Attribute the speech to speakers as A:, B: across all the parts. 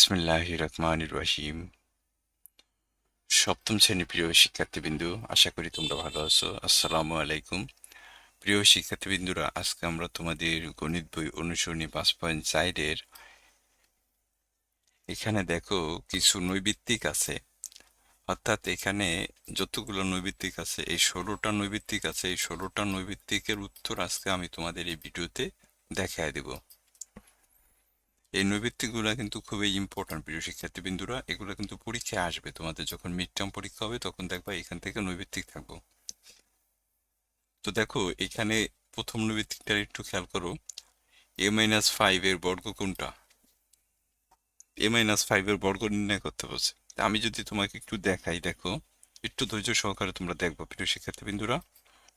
A: বিসমিল্লাহ সপ্তম শ্রেণি প্রিয় শিক্ষার্থীবৃন্দু, আশা করি তোমরা ভালো আছো। আসসালামু আলাইকুম। প্রিয় শিক্ষার্থীবৃন্দুরা, আজকে আমরা তোমাদের গণিত বই অনুসরণী পাঁচ পয়েন্ট চাইরের এখানে দেখো কিছু নৈবিত্তিক আছে। অর্থাৎ এখানে যতগুলো নৈবিত্তিক আছে, এই ষোলোটা নৈবিত্তিক আছে, এই ষোলোটা নৈবিত্তিকের উত্তর আজকে আমি তোমাদের এই ভিডিওতে দেখায় দেব। এই নৈবিত্তিকগুলো কিন্তু খুবই ইম্পর্ট্যান্ট প্রিয় শিক্ষার্থীবৃন্দুরা। এগুলো কিন্তু পরীক্ষায় আসবে। তোমাদের যখন মিড টার্ম পরীক্ষা হবে, তখন দেখবা এখান থেকে নৈবিত্তিক থাকব। তো দেখো, এখানে প্রথম নৈবিত্তিকটা একটু খেয়াল করো। এ মাইনাস ফাইভ এর বর্গ কোনটা? এ মাইনাস ফাইভ এর বর্গ নির্ণয় করতে বলছে। আমি যদি তোমাকে একটু দেখাই, দেখো, একটু ধৈর্য সহকারে তোমরা দেখব প্রিয় শিক্ষার্থীবৃন্দুরা।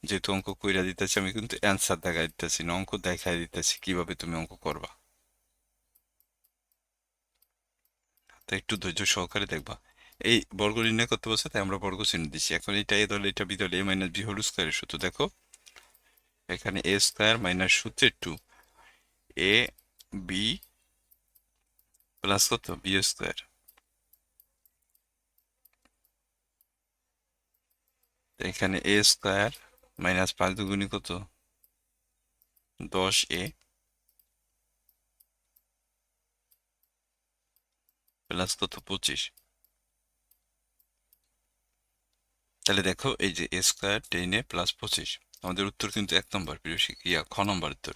A: যেহেতু অঙ্ক কইরা দিতেছি, আমি কিন্তু অ্যান্সার দেখাই দিতেছি না, অঙ্ক দেখাই দিতেছি কীভাবে তুমি অঙ্ক করবা। তো একটু ধৈর্য সহকারে দেখবা। এই বর্গ নির্ণয় করতে বলছে, তাই আমরা বর্গ চিহ্ন দিচ্ছি। এখন এটা এ দলে এটা বি দলে এ মাইনাস বি হোল স্কোয়ারের সূত্র, দেখো। এখানে এ স্কোয়ার মাইনাস সূত্রের টু এ, বি প্লাস কত? বি স্কোয়ার এখানে এ স্কোয়ার মাইনাস পাঁচ দুগুণি কত? দশ এ। প্লাস কত পঁচিশ। তাহলে দেখো, এই যে এ স্কোয়ার টেন প্লাস পঁচিশ, আমাদের উত্তর কিন্তু এক নম্বর, প্রিয় ইয়া, খ নম্বর উত্তর।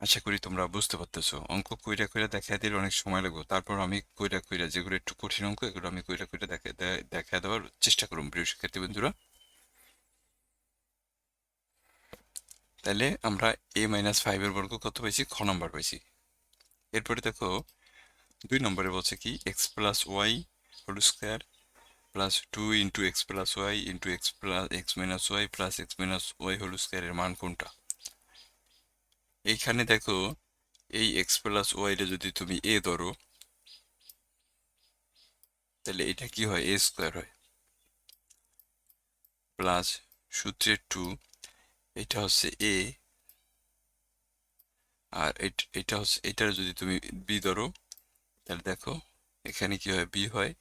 A: আশা করি তোমরা বুঝতে পারতেছো। অঙ্ক কইরা কইরা দেখা দিলে অনেক সময় লাগবে। তারপর আমি কইরা কইরা যেগুলো একটু কঠিন অঙ্ক, এগুলো আমি কইরা কইরা দেখা দেখা দেওয়ার চেষ্টা করুন, প্রিয় শিক্ষার্থী বন্ধুরা। তাহলে আমরা এ মাইনাস ফাইভের বর্গ কত পাইছি? খ নম্বর পাইছি। এরপরে দেখো দুই নম্বরে বলছে কি X plus Y whole square plus two into X plus Y into X plus X minus Y plus X minus Y whole স্কোয়ারের মান কোনটা? এইখানে দেখো, এই এক্স প্লাস ওয়াইটা যদি তুমি এ ধরো, তাহলে এটা কি হয়? এ স্কোয়ার হয়। প্লাস সূত্রের টু এটা হচ্ছে এ আর এট- এটা হচ্ছে, এটার যদি তুমি বি ধরো তাহলে দেখো, এখানে কি হয়? বি হয়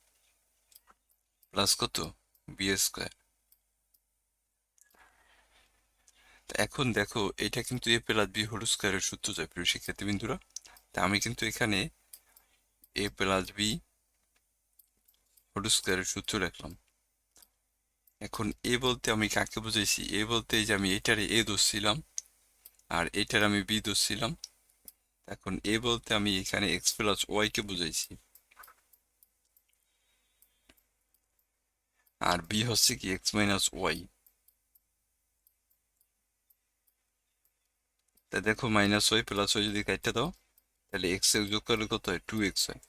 A: প্লাস কত? বি স্কোয়ার এখন দেখো, এটা কিন্তু এ প্লাস বি হোল স্কোয়ারের সূত্র যায় প্রিয় শিক্ষার্থী বিন্দুরা তা আমি কিন্তু এখানে এ প্লাস বি হোল স্কোয়ারের সূত্র রাখলাম। এখন এ বলতে আমি কাকে বুঝাইছি? এ বলতে যে আমি এটারে এ দোষ ছিলাম আর এটার আমি বি ধরছিলাম। এখন এ বলতে আমি এখানে এক্স প্লাস ওয়াই কে বুঝাইছি। আর বি হচ্ছে কি এক্স মাইনাস ওয়াই তা দেখো মাইনাস ওয়াই প্লাস ওয়াই যদি কাটতে দাও, তাহলে এক্সের যোগ করলে কত হয়? টু এক্স হয়।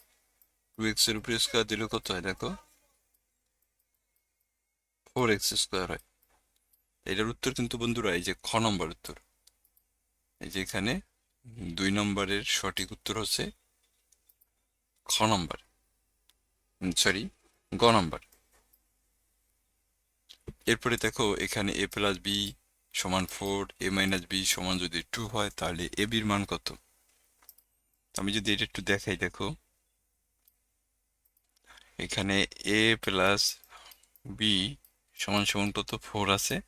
A: টু এক্সের উপরে স্কোয়ার দিলে কত হয়? দেখো ফোর এক্স স্কোয়ার হয়। এটার উত্তর কিন্তু বন্ধুরা, এই যে খ নম্বর উত্তর। এই যে এখানে দুই নম্বরের সঠিক উত্তর হচ্ছে খ নম্বর। সরি গ নম্বর। এরপরে দেখো, এখানে এ প্লাস বি সমান ফোর এ মাইনাস বি সমান যদি টু হয়, তাহলে এ বির মান কত? আমি যদি এটা একটু দেখাই, দেখো। এখানে এ প্লাস বি সমান সমান কত? ফোর আছে।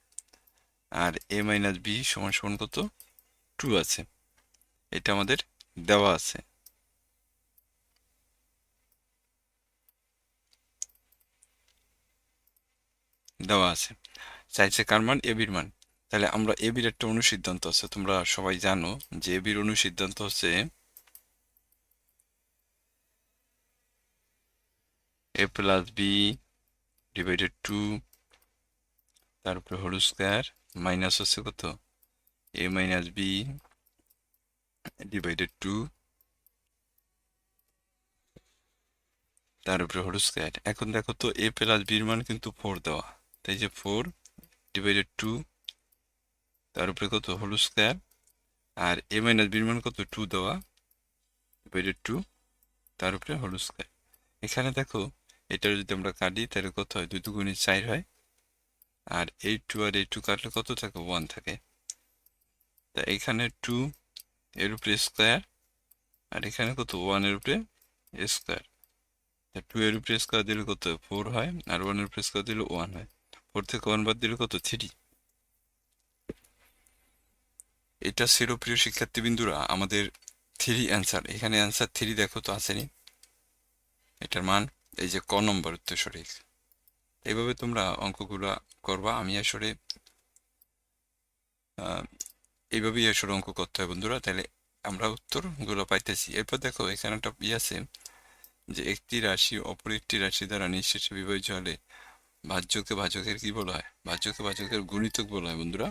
A: আর এ মাইনাস বি সমান সমান কত? টু আছে। এটা আমাদের দেওয়া আছে। দেওয়া আছে। চাইছে কার মান? এবির মান। তাহলে আমরা এবির একটা অনুসিদ্ধান্ত আছে। তোমরা সবাই জানো যে এবির অনুসিদ্ধান্ত হচ্ছে A plus B divided two তারপরে হোল স্কোয়ার মাইনাস হচ্ছে কত? A minus B divided two তার উপরে হোল স্কোয়ার এখন দেখো তো এ প্লাস বির মান কিন্তু ফোর দেওয়া। তাই যে ফোর ডিভাইডেড টু তার উপরে কত? হোল স্কোয়ার আর এ মাইনাস বির মান কত? টু দেওয়া। ডিভাইডেড টু তার উপরে হোল স্কোয়ার এখানে দেখো এটা যদি আমরা কাটি, তাহলে কত হয়? দুই দুগুণে চার হয়। আর এই টু আর এই টু কাটলে কত থাকে? ওয়ান থাকে। তা এখানে টু এর উপরে স্কোয়ার আর এখানে কত? ওয়ানের উপরে স্কোয়ার টু এর উপরে স্কোয়ার দিলে কত? ফোর হয়, আর ওয়ানের উপরে স্কোয়ার দিলে ওয়ান হয়। ফোর থেকে ওয়ান বাদ দিলে কত? থ্রি এটা ছিল প্রিয় শিক্ষার্থীবৃন্দুরা, আমাদের থ্রি অ্যান্সার এখানে অ্যান্সার থ্রি দেখো তো আসেনি। এটার মান, এই যে ক নম্বর উত্তর সঠিক। এইভাবে তোমরা অঙ্কগুলো করবা। আমি আসলে এইভাবেই আসলে অঙ্ক করতে হয় বন্ধুরা। তাহলে আমরা উত্তর উত্তরগুলো পাইতেছি। এরপর দেখো, এখানে একটা ই আছে যে একটি রাশি অপর একটি রাশি দ্বারা নিঃশেষে বিভাজ্য হলে ভাজ্যকে ভাজকের কি বলা হয়? ভাজ্যকে ভাজকের গুণিতক বলা হয় বন্ধুরা।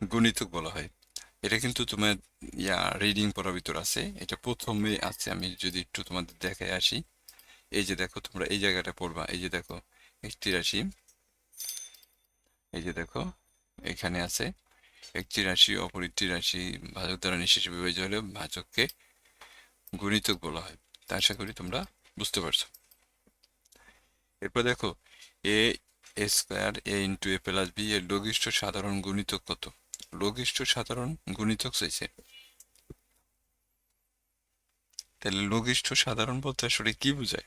A: গুণিতক বলা হয়। এটা কিন্তু তোমার, ইয়া রিডিং পড়ার ভিতর আছে। এটা প্রথমে আছে, আমি যদি একটু তোমাদের দেখায় আসি। এই যে দেখো, তোমরা এই জায়গাটা পড়বা। এই যে দেখো, একটি রাশি এই যে দেখো, এখানে আছে একটি রাশি, অপর একটি রাশি ভাজক দ্বারা নিঃশেষে বিভাজ্য হলে ভাজককে গুণিতক বলা হয়। তা আশা করি তোমরা বুঝতে পারছ। এরপর দেখো, A square, A into A plus B, এর লঘিষ্ঠ সাধারণ গুণিতক কত? লঘিষ্ঠ সাধারণ গুণিতক চাইছে। তাহলে লঘিষ্ঠ সাধারণ বলতে আসলে কি বোঝায়?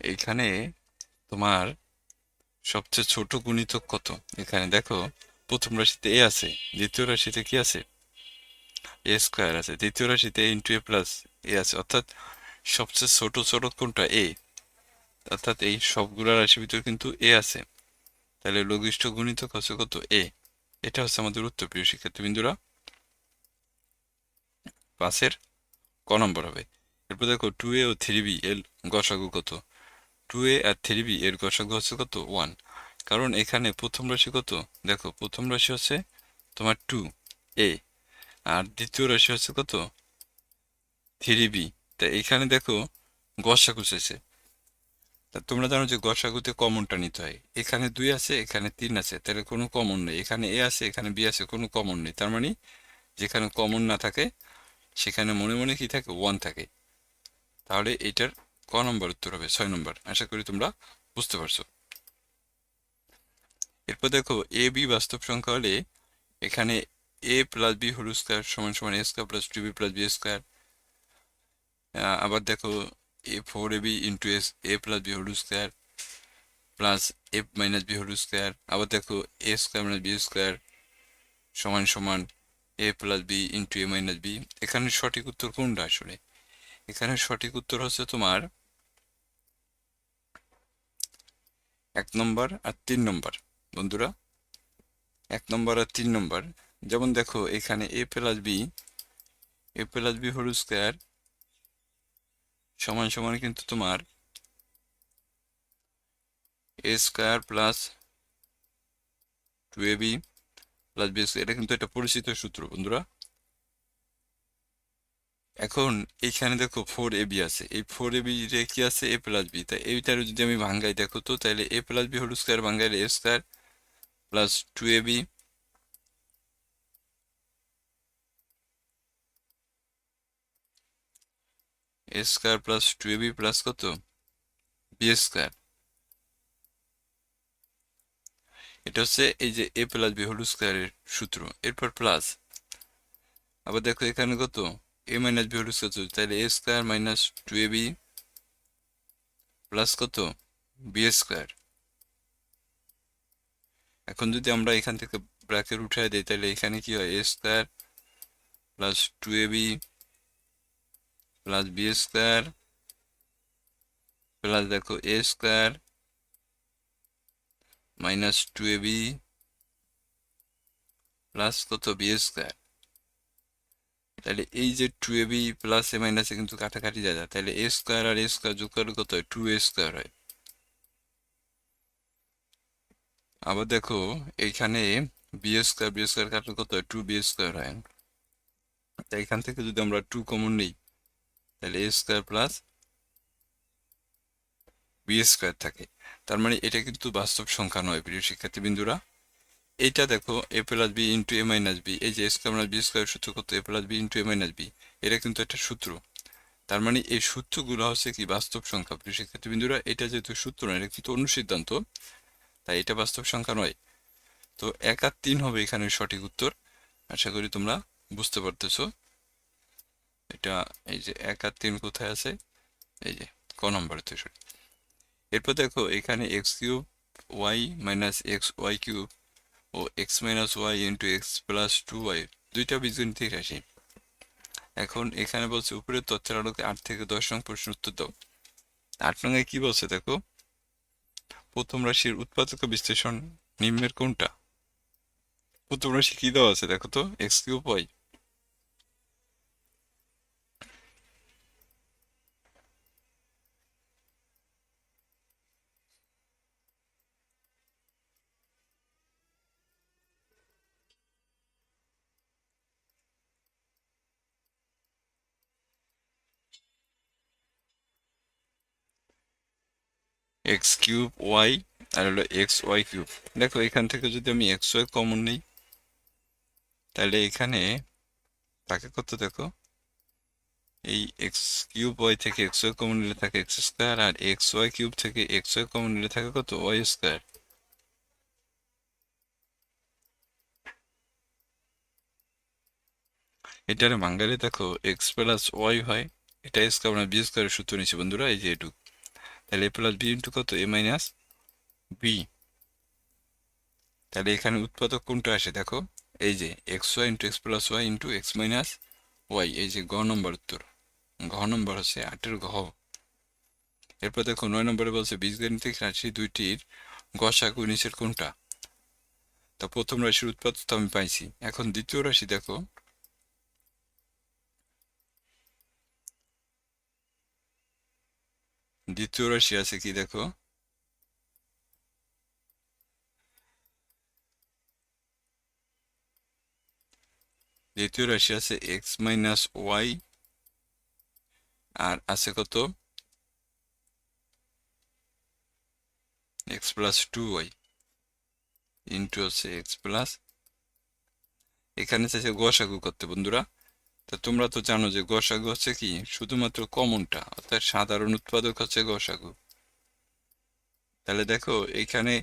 A: এখানে তোমার সবচেয়ে ছোট গুণিতক কত? এখানে দেখো, প্রথম রাশিতে এ আছে, দ্বিতীয় রাশিতে কি আছে? এ স্কোয়ার আছে, দ্বিতীয় রাশিতে এ ইন্টু এ প্লাস এ আছে। অর্থাৎ সবচেয়ে ছোট ছোট কোনটা? এ অর্থাৎ এই সবগুলা রাশির ভিতরে কিন্তু এ আছে। তাহলে লঘিষ্ঠ গুণিতক হচ্ছে কত? এ এটা হচ্ছে আমাদের উত্তর, প্রিয় শিক্ষার্থীবৃন্দুরা। পাঁচের ক নম্বর হবে। এরপর দেখো টু এ ও থ্রি বি এর গসাগু কত? টু এ আর থ্রি বি এর গসাগু হচ্ছে কত? ওয়ান কারণ এখানে প্রথম রাশি কত? দেখো, প্রথম রাশি হচ্ছে তোমার টু এ আর দ্বিতীয় রাশি হচ্ছে কত? থ্রি বি তা এখানে দেখো, গসাগু চেয়েছে তা তোমরা জানো যে গসাগুতে কমনটা নিতে হয়। এখানে দুই আছে, এখানে তিন আছে। তাহলে কোনো কমন নেই। এখানে এ আছে, এখানে বি আছে, কোনো কমন নেই। তার মানে যেখানে কমন না থাকে, সেখানে মনে মনে কি থাকে? ওয়ান থাকে। তাহলে এটার ক নম্বর উত্তর হবে? ছয় নম্বর। আশা করি তোমরা বুঝতে পারছ। এরপর দেখো, এ বি বাস্তব সংখ্যা হলে এখানে A plus B whole square সমান সমান A square plus two B plus B square. আবার দেখো, A four A B into S, A plus B whole square plus A minus B whole square. আবার দেখো, A square minus B square সমান সমান A plus B into A minus B. এখানে সঠিক উত্তর কোনটা আসলে? এখানে সঠিক উত্তর হচ্ছে তোমার এক নম্বর আর তিন নম্বর। বন্ধুরা, এক নম্বর আর তিন নম্বর। যেমন দেখো, এখানে A plus B A plus B whole square সমান সমান কিন্তু তোমার A square plus two A B plus B এটা কিন্তু একটা পরিচিত সূত্র, বন্ধুরা। এখন এইখানে দেখো ফোর এ বি আছে। এই ফোর এ বি রে কি আছে? এ প্লাস বি তাই এইটার যদি আমি ভাঙ্গাই, দেখো তো, তাহলে A plus B whole square ভাঙ্গাইলে A square plus two A B A square plus two A B plus কত? বি স্কোয়ার এটা হচ্ছে এই যে এ প্লাস বি হোল স্কোয়ারের সূত্র। এরপর প্লাস আবার দেখো এখানে কত? এ মাইনাস বি স্কোয়ার তাহলে A square minus two A B plus কত? B square. এখন যদি আমরা এখান থেকে ব্র্যাকেট উঠাই দিই, তাহলে এখানে কি হয়? A square plus two A B plus B square plus দেখো A square minus two A B plus কত? B square. তাহলে এই যে two A B plus A মাইনাসে কিন্তু কাটাকাটি যায় যায় তাহলে এ স্কোয়ার আর এ স্কোয়ার যোগ করলে কত হয়? টু এ স্কোয়ার হয়। আবার দেখো, এইখানে বি স্কোয়ার বি স্কোয়ার কাটলে কত হয়? টু বি স্কোয়ার হয়। তাই এখান থেকে যদি আমরা টু কমন নিই, তাহলে A square plus B square থাকে। তার মানে এটা কিন্তু বাস্তব সংখ্যা নয়, প্রিয় শিক্ষার্থী বিন্দুরা এইটা দেখো A plus B into A minus B এই যে স্কোয়ার মাইনাস বি স্কোয়ার সূত্র কত A plus B into A minus B এটা কিন্তু একটা সূত্র। তার মানে এই সূত্রগুলো হচ্ছে কি বাস্তব সংখ্যা। শিক্ষার্থী বিন্দুরা এটা যেহেতু সূত্র নয় এটা কিন্তু অন্য সিদ্ধান্ত তাই এটা বাস্তব সংখ্যা নয়। তো এক আর তিন হবে এখানে সঠিক উত্তর। আশা করি তোমরা বুঝতে পারতেছো। এটা এই যে এক আর তিন কোথায় আছে? এই যে ক নম্বরে সরি এরপর দেখো, এখানে X cube Y minus X Y cube ও X minus Y into X plus two Y দুইটা বীজগণিতিক রাশি এখন এখানে বলছে উপরের তথ্যের আলোকে আট থেকে দশ নং প্রশ্ন উত্তর দাও। আট নঙ্গে কি বলছে দেখো? প্রথম রাশির উৎপাদক বিশ্লেষণ নিম্নের কোনটা? প্রথম রাশি কি দেওয়া আছে দেখো তো? X cube Y X cube Y আর হলো এক্স ওয়াই কিউব দেখো, এখান থেকে যদি আমি এক্স ওয়াই কমন নিই, তাহলে এখানে তাকে কত দেখো? এই এক্স কিউব ওয়াই থেকে এক্স ওয়াই কমন নিলে থাকে এক্স স্কোয়ার আর এক্স ওয়াই কিউব থেকে এক্স ওয়াই কমন নিলে থাকে কত? ওয়াই স্কোয়ার এটার বাঙালি দেখো এক্স প্লাস ওয়াই হয় এটা এক্স আমরা বি স্কোয়ারের সূত্র নিচ্ছি বন্ধুরা, এই যে এটুক। তাহলে এ প্লাস বি ইন্টু কত? এ মাইনাস বি তাহলে এখানে উৎপাদক কোনটা আসে? দেখো, এই যে X Y into X plus Y into X minus Y এই যে গ নম্বর উত্তর। ঘ নম্বর হচ্ছে আটের ঘ। এরপর দেখো, নয় নম্বরে বলছে বীজগণিতিক রাশি দুইটির গসাগু নিচের কোনটা? তা প্রথম রাশির উৎপাদক তো আমি পাইছি। এখন দ্বিতীয় রাশি দেখো দ্বিতীয় রাশি আছে কি দেখো? দ্বিতীয় রাশি আছে এক্স মাইনাস ওয়াই আর আছে কত? X plus two Y into হচ্ছে এক্স প্লাস এখানে চাইছে গসাগু করতে বন্ধুরা। তা তোমরা তো জানো যে গসাগু হচ্ছে কি? শুধুমাত্র কমনটা, অর্থাৎ সাধারণ উৎপাদক হচ্ছে গসাগু। তাহলে দেখো, এখানে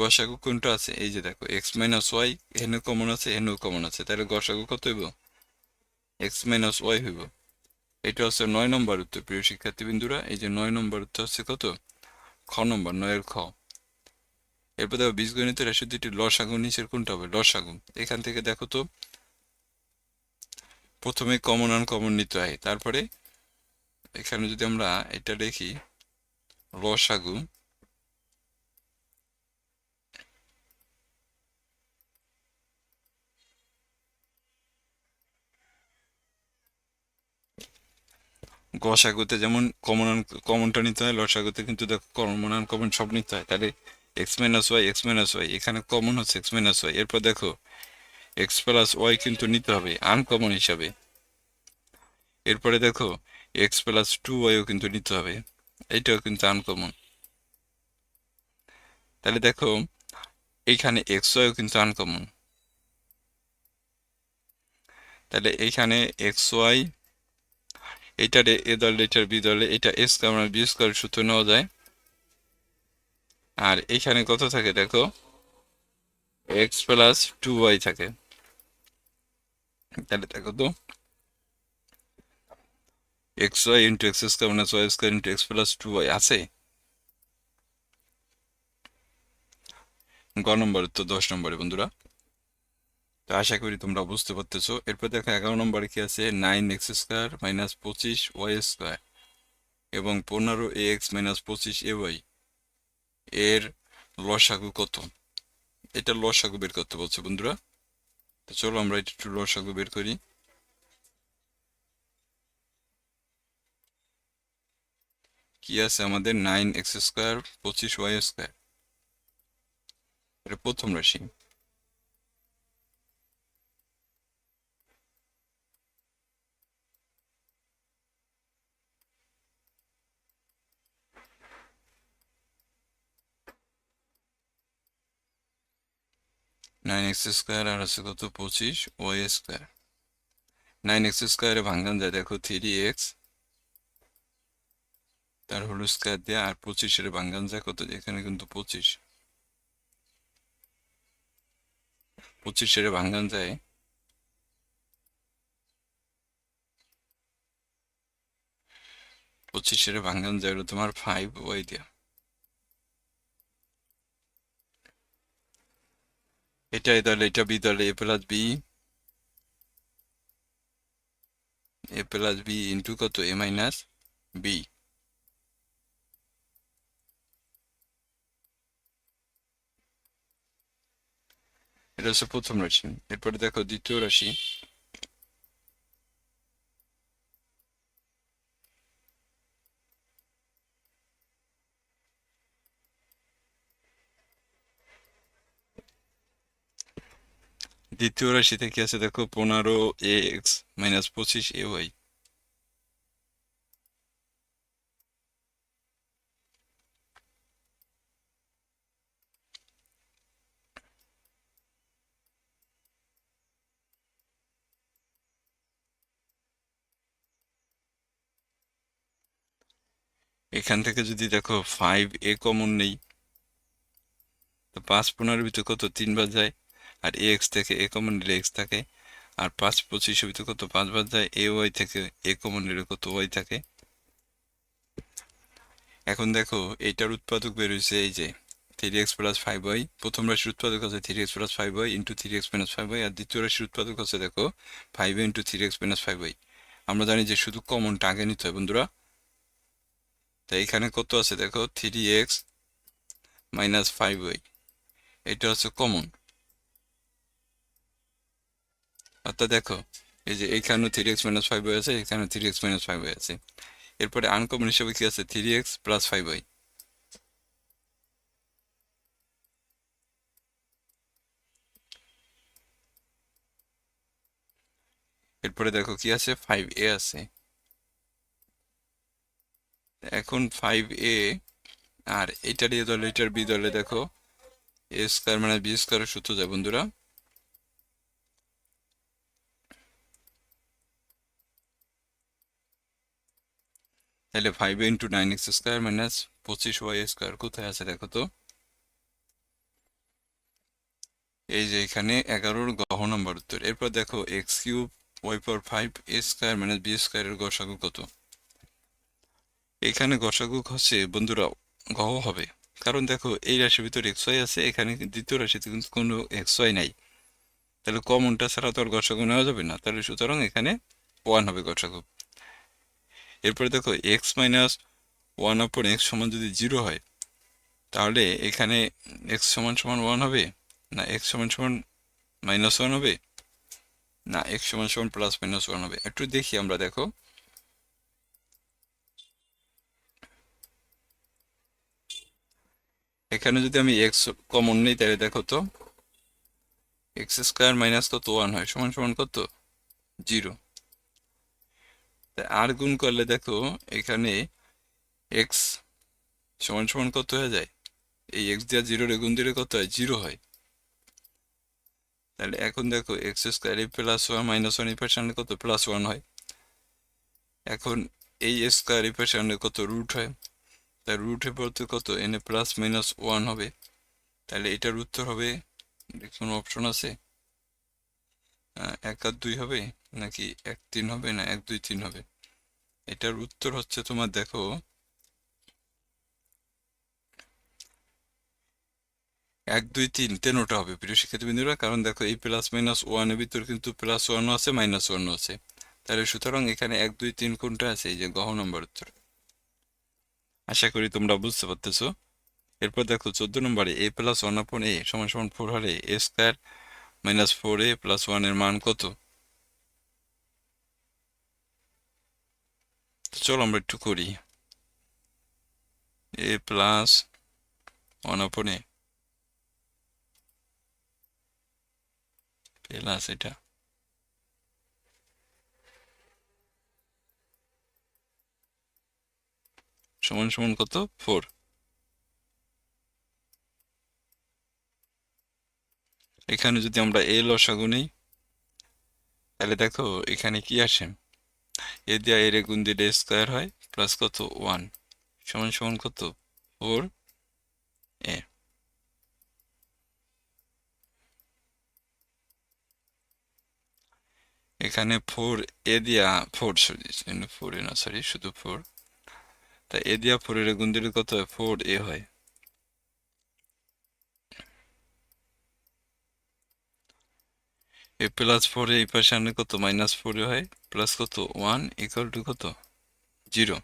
A: গসাগু কোনটা আছে? এই যে দেখো এক্স মাইনাস ওয়াই এখানে কমন আছে এখানেও কমন আছে। তাহলে গসাগু কত হইব? এক্স মাইনাস ওয়াই হইব। এটা হচ্ছে নয় নম্বর উত্তর, প্রিয় শিক্ষার্থী বিন্দুরা এই যে নয় নম্বর উত্তর হচ্ছে কত? খ নম্বর, নয়ের খ। এরপর দেখো, বীজগণিতের রাশি দুটি লসাগু, নিচের কোনটা হবে? লসাগু। এখান থেকে দেখো তো প্রথমে কমন আন কমন নিতে হয়। তারপরে এখানে যদি আমরা এটা দেখি লসাগু গসাগুতে যেমন কমন কমনটা নিতে হয় লসাগুতে কিন্তু দেখো কমন আন কমন সব নিতে হয়। তাহলে X minus Y X minus Y এখানে কমন হচ্ছে এক্স মাইনাস ওয়াই এরপর দেখো এক্স প্লাস ওয়াই কিন্তু নিতে হবে আনকমন হিসাবে। এরপরে দেখো এক্স প্লাস টু ওয়াইও কিন্তু নিতে হবে এইটাও কিন্তু আনকমন তাহলে দেখো এইখানে এক্স ওয়াইও কিন্তু আনকমন তাহলে এইখানে এক্স ওয়াই এইটার এ দলে, এটার বি দলে, এটা এক্স আমরা বি স্কোয়ার সূত্র নেওয়া যায়। আর এখানে কত থাকে দেখো? এক্স প্লাস টু ওয়াই থাকে। তাহলে দেখো তো। X Y into X square minus Y square into X plus two Y আছে? গ নম্বর, তো দশ নম্বরে বন্ধুরা। তো আশা করি তোমরা বুঝতে পারতেছো। এরপর দেখো এগারো নম্বরে কি আছে? নাইন এক্স স্কোয়ার মাইনাস পঁচিশ ওয়াই স্কোয়ার এবং পনেরো এ এক্স মাইনাস পঁচিশ এ ওয়াই এর লসাগু কত? এটা লসাগু বের করতে বলছে বন্ধুরা। তো চলো আমরা এটা একটু লসাগু বের করি। কি আছে আমাদের? নাইন এক্স স্কোয়ার, পঁচিশ ওয়াই স্কোয়ার। এটা প্রথম রাশি। নাইন এক্স স্কোয়ার আর হচ্ছে কত? পঁচিশ। ওয়াই স্কোয়ার নাইন এক্স স্কোয়ারে ভাঙলাম যায়। দেখো থ্রি এক্স তার হল স্কোয়ার দিয়ে আর পঁচিশের ভাঙলাম যায়। কত? এখানে কিন্তু পঁচিশ। পঁচিশের ভাঙলাম যায়। পঁচিশের ভাঙলাম যায় তোমার ফাইভ ওয়াই দিয়া। এটা এ এটা বি দলে A plus B A plus B into কত এ মাইনাস বি এটা হচ্ছে প্রথম রাশি এরপরে দেখো দ্বিতীয় রাশি দ্বিতীয় রাশিতে কি আছে দেখো পনেরো এ এক্স মাইনাস পঁচিশ এ ওয়াই। এখান থেকে যদি দেখো ফাইভ এ কমন নেই, তো পাঁচ পনেরো ভিতরে কত? তিন বার যায়। আর এ এক্স থেকে এ কমন নিলে এক্স থাকে, আর পাঁচ পঁচিশের ভিতরে কত? পাঁচ বার যায় এ ওয়াই থেকে এ কমন নিলে কত ওয়াই থাকে? এখন দেখো এটার উৎপাদক বের হয়েছে এই যে three X plus five Y প্রথম রাশির উৎপাদক আছে three X plus five Y into three X minus five Y আর দ্বিতীয় রাশির উৎপাদক আছে দেখো five into three X minus five Y আমরা জানি যে শুধু কমনটা আগে নিতে হয় বন্ধুরা। তাই এখানে কত আছে দেখো? Three X minus five Y এটা হচ্ছে কমন অর্থাৎ দেখো, এই যে এখানেও three X minus five Y আছে এখানে three X minus five Y আছে। এরপরে আনকমন হিসেবে কি আছে? Three X plus five Y এরপরে দেখো কি আছে? ফাইভ এ আছে। এখন ফাইভ এ আর এটার এ দলে এটার বি দলে দেখো এ স্কোয়ার মানে বি স্কোয়ারের সূত্র যায়, বন্ধুরা। তাহলে five into nine X square minus পঁচিশ ওয়াই স্কোয়ার কোথায় আছে দেখো তো? এই যে এখানে এগারোর গহ নম্বর উত্তর। এরপর দেখো এক্স কিউব ওয়াই পর five A square minus B স্কোয়ারের গসাগু কত? এখানে গসাগু হচ্ছে বন্ধুরা গহ হবে। কারণ দেখো এই রাশির ভিতরে এক্স ওয়াই আছে, এখানে দ্বিতীয় রাশিতে কিন্তু কোনো এক্স ওয়াই নাই। তাহলে কমনটা ছাড়া তো আর গসাগু নেওয়া যাবে না। তাহলে সুতরাং এখানে ওয়ান হবে গসাগু। এরপরে দেখো এক্স মাইনাস ওয়ান আপন এক্স সমান যদি জিরো হয়, তাহলে এখানে এক্স সমান সমান ওয়ান হবে, না এক্স সমান সমান মাইনাস ওয়ান হবে, না এক্স সমান সমান প্লাস মাইনাস ওয়ান হবে? একটু দেখি আমরা, দেখো। এখানে যদি আমি এক্স কমন নেই, তাহলে দেখো তো এক্স স্কোয়ার মাইনাস কত? ওয়ান হয়। সমান সমান কত? জিরো আর গুণ করলে দেখো, এখানে এক্স সমান সমান কত হয়ে যায়? এই এক্স দেওয়া জিরোর গুণ দিলে কত হয়? জিরো হয়। তাহলে এখন দেখো X square plus one minus one এই পার্সেন্টে কত? প্লাস ওয়ান হয়। এখন এই স্কোয়ার এই পার্সেন্টে কত রুট হয়? তার রুটের পড়তে কত? এনে প্লাস মাইনাস ওয়ান হবে। তাহলে এটার উত্তর হবে কোনো অপশন আছে? এক আর দুই হবে নাকি এক তিন হবে না এক দুই তিন হবে? এটার উত্তর হচ্ছে তোমার দেখো, এক দুই তিন তেনোটা হবে প্রিয় শিক্ষার্থীবৃন্দরা কারণ দেখো এই প্লাস মাইনাস ওয়ানের ভিতর কিন্তু প্লাস ওয়ানও আছে মাইনাস ওয়ানও আছে। তাহলে সুতরাং এখানে এক দুই তিন কোনটা আছে? এই যে গহ নম্বর উত্তর। আশা করি তোমরা বুঝতে পারতেছো। এরপর দেখো চোদ্দ নম্বরে এ প্লাস ওয়ান আপন এ সমান সমান ফোর হলে a square minus four a plus ওয়ানের মান কত চলো আমরা একটু করি A plus one upon A plus এটা সমান সমান কত ফোর এখানে যদি আমরা এ লসাগু নেই, তাহলে দেখো এখানে কি আসে? এ দিয়ে এর গুণ দিলে স্কোয়ার হয় প্লাস কত? ওয়ান সমান সমান কত? ফোর এ এখানে ফোর এ দিয়া ফোর সরি ফোর এ না সরি শুধু ফোর তা এ দিয়া ফোর এর গুণ দিলে কত হয়? ফোর এ হয়। এ প্লাস ফোর এই পাশে আনলে কত? মাইনাস ফোর হয় প্লাস কত? ওয়ান ইকুয়াল টু কত? জিরো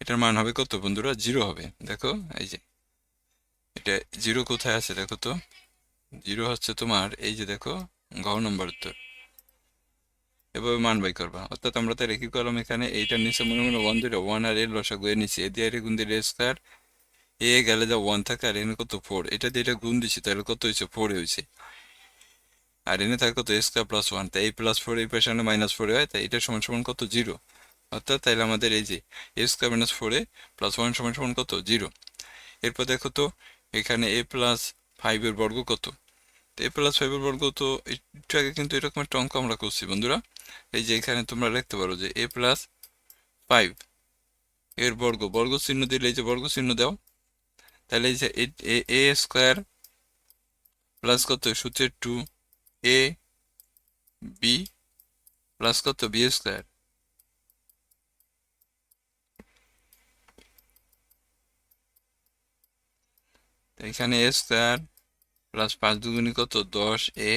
A: এটার মান হবে কত বন্ধুরা? জিরো হবে। দেখো, এই যে। এটা জিরো কোথায় আছে দেখো তো? জিরো হচ্ছে তোমার, এই যে দেখো, ঘ নম্বর উত্তর। এভাবে মান বাই করবা। অর্থাৎ আমরা তাহলে কি করলাম এখানে এইটার নিচে মনে মনে ওয়ান দিলে ওয়ান আর এর লসা গুয়ে নিচ্ছি এ দিয়ে এর গুণ দিলে স্কোয়ার এ গেলে যা ওয়ান থাকে আর এনে কত ফোর এটা দিয়ে এটা গুণ দিচ্ছি তাহলে কত হয়েছে? ফোর হয়েছে। আর এনে থাকে কত? স্কোয়ার প্লাস ওয়ান তাই এই প্লাস ফোর এই পাশে মাইনাস ফোর হয়, তাই এটা সমান সমান কত? জিরো অর্থাৎ তাইলে আমাদের এই যে এ স্কোয়ার মাইনাস ফোরে প্লাস ওয়ান সমান সমান কত? জিরো এরপর দেখো তো, এখানে এ প্লাস ফাইভের বর্গ কত? এ প্লাস ফাইভের বর্গ তো একটু আগে কিন্তু এরকম একটা অঙ্ক আমরা করছি, বন্ধুরা। এই যে এখানে তোমরা লিখতে পারো যে এ প্লাস ফাইভ এর বর্গ বর্গ চিহ্ন দিলে এই যে বর্গ চিহ্ন দাও, তাহলে এই যে এ স্কোয়ার প্লাস কত? সূত্রের টু এ বি প্লাস কত? বি স্কোয়ার এখানে এ স্কোয়ার প্লাস পাঁচ দুগুণি কত? দশ, এ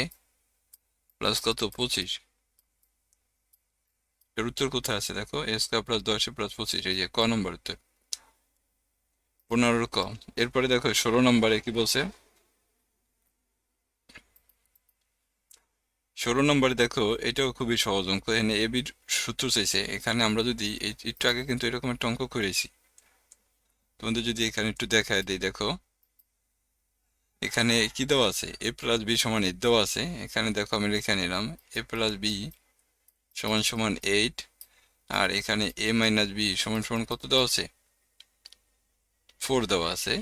A: প্লাস কত? পঁচিশ। এর উত্তর কোথায় আছে? দেখো, এ স্কোয়ার প্লাস দশ, এ প্লাস পঁচিশ। এই যে, ক নম্বর উত্তর? পনেরো ক। এরপরে দেখো, ষোলো নম্বরে কি বলছে? ষোলো নম্বরে দেখো, এটাও খুবই সহজ অঙ্ক। এখানে এ বির সূত্র চাইছে। এখানে আমরা যদি একটু আগে কিন্তু এরকম একটা অঙ্ক করেছি। তোমাদের যদি এখানে একটু দেখায় দিই, দেখো। এখানে কি দেওয়া আছে? এ প্লাস বি সমান এইট দেওয়া আছে। এখানে দেখো আমি লিখে নিলাম এ প্লাস বি সমান সমান এইট আর এখানে এ মাইনাস বি সমান সমান কত দেওয়া আছে? ফোর দেওয়া আছে।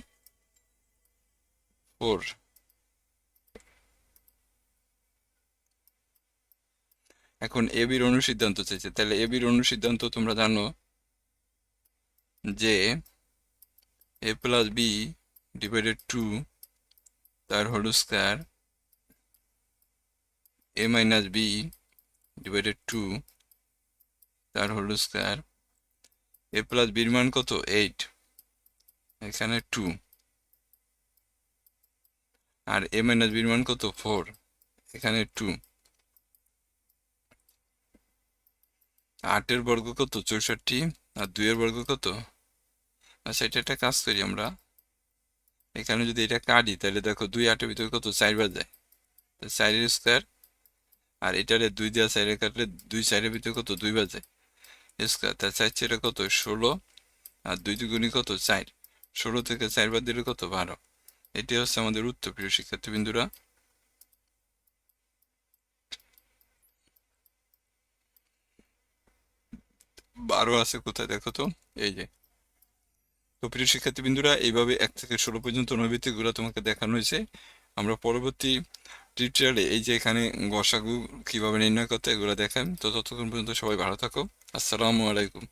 A: ফোর এখন এ বির অনুসিদ্ধান্ত চাইছে। তাহলে এ বির অনুসিদ্ধান্ত তোমরা জানো যে a plus b divided two তার whole square a minus b divided two তার হোল স্কোয়ার এ প্লাস বির মান কত? এইট এখানে টু আর এ মাইনাস বির মান কত? ফোর এখানে টু আটের বর্গ কত? চৌষট্টি, আর দুইয়ের বর্গ কত? আচ্ছা এটা একটা কাজ করি আমরা। এখানে যদি এটা কাটি, তাহলে দেখো দুই আটের ভিতরে কত? চার বাজায় চারের স্কোয়ার আর এটারে দুই দেওয়া চাইরে কাটলে দুই চারের ভিতরে কত? দুই বাজে স্কোয়ার তার চার চারে কত? ষোলো। আর দুই দুগুণি কত? চার। ষোলো থেকে চার বাদ দিলে কত? বারো। এটি হচ্ছে আমাদের উত্তর, প্রিয় শিক্ষার্থীবৃন্দুরা। বারো আছে কোথায়? দেখো তো। এই যে তো প্রিয় শিক্ষার্থীবৃন্দুরা, এইভাবে এক থেকে ষোলো পর্যন্ত নৈবিত্তিকগুলো তোমাকে দেখানো হয়েছে। আমরা পরবর্তী টিউটোরিয়ালে এই যে এখানে গসাগু কীভাবে নির্ণয় করতে এগুলো দেখান তো ততক্ষণ পর্যন্ত সবাই ভালো থাকো। আসসালামু আলাইকুম।